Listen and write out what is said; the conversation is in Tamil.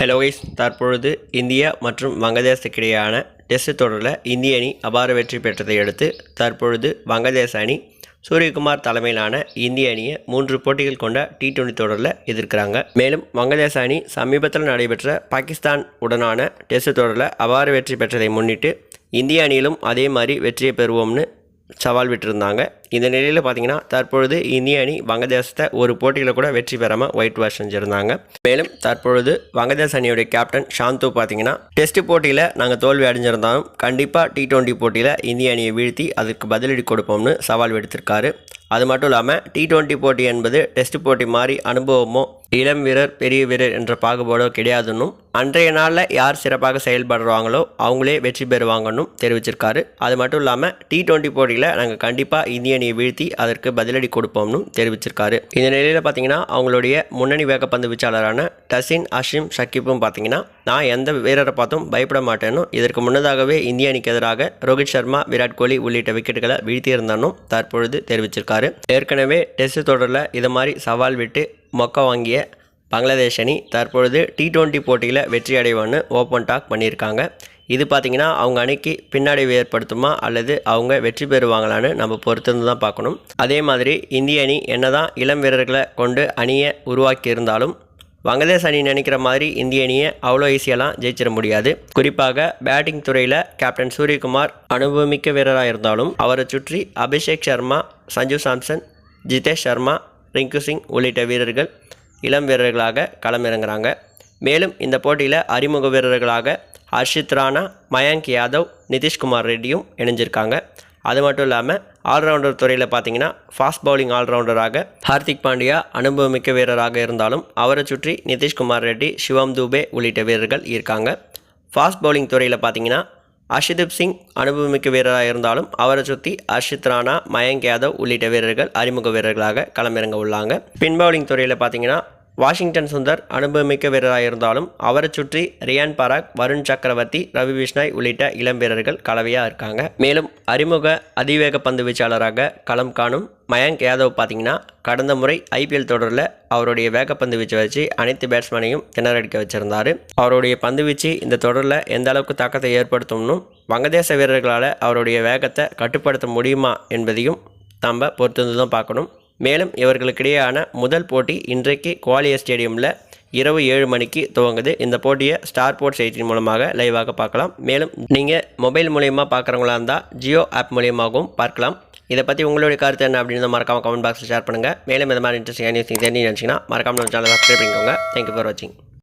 ஹலோ கைஸ் தற்பொழுது இந்தியா மற்றும் வங்கதேசத்துக்கிடையான டெஸ்ட் தொடரில் இந்திய அணி அபார வெற்றி பெற்றதை அடுத்து தற்பொழுது வங்கதேச அணி சூரியகுமார் தலைமையிலான இந்திய அணியை மூன்று போட்டிகள் கொண்ட டி டுவெண்டி தொடரில் எதிர்க்கிறாங்க. மேலும் வங்கதேச அணி சமீபத்தில் நடைபெற்ற பாகிஸ்தான் உடனான டெஸ்ட் தொடரில் அபார வெற்றி பெற்றதை முன்னிட்டு இந்திய அணியிலும் அதே மாதிரி வெற்றியை பெறுவோம்னு சவால் விட்டிருந்தாங்க. இந்த நிலையில் பார்த்தீங்கன்னா தற்பொழுது இந்திய அணி வங்கதேசத்தை ஒரு போட்டியில் கூட வெற்றி பெறாமல் ஒயிட் வாஷ் செஞ்சுருந்தாங்க. மேலும் தற்பொழுது வங்கதேச அணியுடைய கேப்டன் ஷாந்து பார்த்தீங்கன்னா டெஸ்ட் போட்டியில் நாங்கள் தோல்வி அடைஞ்சிருந்தாலும் கண்டிப்பாக டி டுவெண்ட்டி போட்டியில் இந்திய அணியை வீழ்த்தி அதுக்கு பதிலடி கொடுப்போம்னு சவால் விடுத்திருக்காரு. அது மட்டும் இல்லாமல் டி டுவெண்ட்டி போட்டி என்பது டெஸ்ட் போட்டி மாதிரி அனுபவமோ இளம் வீரர் பெரிய வீரர் என்ற பாகுபாடோ கிடையாதுன்னும் அன்றைய நாளில் யார் சிறப்பாக செயல்படுறாங்களோ அவங்களே வெற்றி பெறுவாங்கன்னு தெரிவிச்சிருக்காரு. அது மட்டும் இல்லாமல் டி டுவெண்ட்டி போட்டியில் நாங்கள் கண்டிப்பாக இந்திய அணியை வீழ்த்தி அதற்கு பதிலடி கொடுப்போம்னு தெரிவிச்சிருக்காரு. இந்த நிலையில் பார்த்தீங்கன்னா அவங்களுடைய முன்னணி வேகப்பந்து வீச்சாளரான டசின் அஷிம் ஷக்கிப்பும் பார்த்தீங்கன்னா நான் எந்த வீரரை பார்த்தும் பயப்பட மாட்டேனும் இதற்கு முன்னதாகவே இந்திய அணிக்கு எதிராக ரோஹித் சர்மா விராட் கோலி உள்ளிட்ட விக்கெட்டுகளை வீழ்த்தியிருந்தானும் தற்பொழுது தெரிவிச்சிருக்காரு. ஏற்கனவே டெஸ்ட் தொடரில் இது மாதிரி சவால் விட்டு மொக்க வாங்கிய பங்களாதேஷ் அணி தற்பொழுது டி டுவெண்ட்டி போட்டியில் வெற்றி அடைவான்னு ஓப்பன் டாக் பண்ணியிருக்காங்க. இது பார்த்திங்கன்னா அவங்க அணிக்கு பின்னடைவு ஏற்படுத்துமா அல்லது அவங்க வெற்றி பெறுவாங்களான்னு நம்ம பொறுத்திருந்து தான் பார்க்கணும். அதே மாதிரி இந்திய அணி என்னதான் இளம் வீரர்களை கொண்டு அணியை உருவாக்கி இருந்தாலும் வங்கதேச அணி நினைக்கிற மாதிரி இந்திய அணியை அவ்வளோ ஈஸியெல்லாம் ஜெயிச்சிட முடியாது. குறிப்பாக பேட்டிங் துறையில் கேப்டன் சூரியகுமார் அனுபவமிக்க வீரராக இருந்தாலும் அவரை சுற்றி அபிஷேக் சர்மா சஞ்சு சாம்சன் ஜிதேஷ் சர்மா ரிங்கு சிங் உள்ளிட்ட வீரர்கள் இளம் வீரர்களாக களமிறங்குறாங்க. மேலும் இந்த போட்டியில் அறிமுக வீரர்களாக ஹர்ஷித் ராணா மயங்க் யாதவ் நிதிஷ்குமார் ரெட்டியும் இணைஞ்சிருக்காங்க. அது மட்டும் இல்லாமல் ஆல்ரவுண்டர் துறையில் பார்த்தீங்கன்னா ஃபாஸ்ட் பவுலிங் ஆல்ரவுண்டராக ஹார்திக் பாண்டியா அனுபவமிக்க வீரராக இருந்தாலும் அவரை சுற்றி நிதிஷ்குமார் ரெட்டி சிவம் தூபே உள்ளிட்ட வீரர்கள் இருக்காங்க. ஃபாஸ்ட் பவுலிங் துறையில் பார்த்தீங்கன்னா அர்ஷதீப் சிங் அனுபவமிக்க வீரராக இருந்தாலும் அவரை சுற்றி அர்ஷித் ராணா மயங்க் யாதவ் உள்ளிட்ட வீரர்கள் அறிமுக வீரர்களாக களமிறங்க உள்ளாங்க. பின் பவுலிங் துறையில் பார்த்தீங்கன்னா வாஷிங்டன் சுந்தர் அனுபவமிக்க வீரராக இருந்தாலும் அவரை சுற்றி ரியான் பராக் வருண் சக்கரவர்த்தி ரவி விஷ்ணாய் உள்ளிட்ட இளம் வீரர்கள் கலவையாக இருக்காங்க. மேலும் அறிமுக அதிவேக பந்து வீச்சாளராக களம் காணும் மயங்க் யாதவ் பார்த்தீங்கன்னா கடந்த முறை ஐபிஎல் தொடரில் அவருடைய வேகப்பந்து வீச்சு வச்சு அனைத்து பேட்ஸ்மேனையும் திணறடிக்க வச்சிருந்தார். அவருடைய பந்து வீச்சு இந்த தொடரில் எந்த அளவுக்கு தாக்கத்தை ஏற்படுத்தும்னும் வங்கதேச வீரர்களால் அவருடைய வேகத்தை கட்டுப்படுத்த முடியுமா என்பதையும் நம்ம பொறுத்திருந்து தான் பார்க்கணும். மேலும் இவர்களுக்கிடையேயான முதல் போட்டி இன்றைக்கு குவாலியர் ஸ்டேடியமில் இரவு ஏழு மணிக்கு துவங்குது. இந்த போட்டியை ஸ்டார் போர்ட் செய்தியின் மூலமாக லைவாக பார்க்கலாம். மேலும் நீங்கள் மொபைல் மூலயமா பார்க்குறவங்களா இருந்தால் ஜியோ ஆப் மூலியமாகவும் பார்க்கலாம். இதை பற்றி உங்களுடைய கருத்து என்ன அப்படின்னு மறக்காமல் கமெண்ட் பாக்ஸில் ஷேர் பண்ணுங்கள் மேலும் இந்த மாதிரி இன்ட்ரெஸ்டிங்காக நியூஸ் தெரிஞ்சு நினச்சிங்கன்னா மறக்காமல் நம்ம சேனல் சப்ஸ்கிரைப் பண்ணிக்கோங்க. தேங்க்யூ ஃபார் வாட்சிங்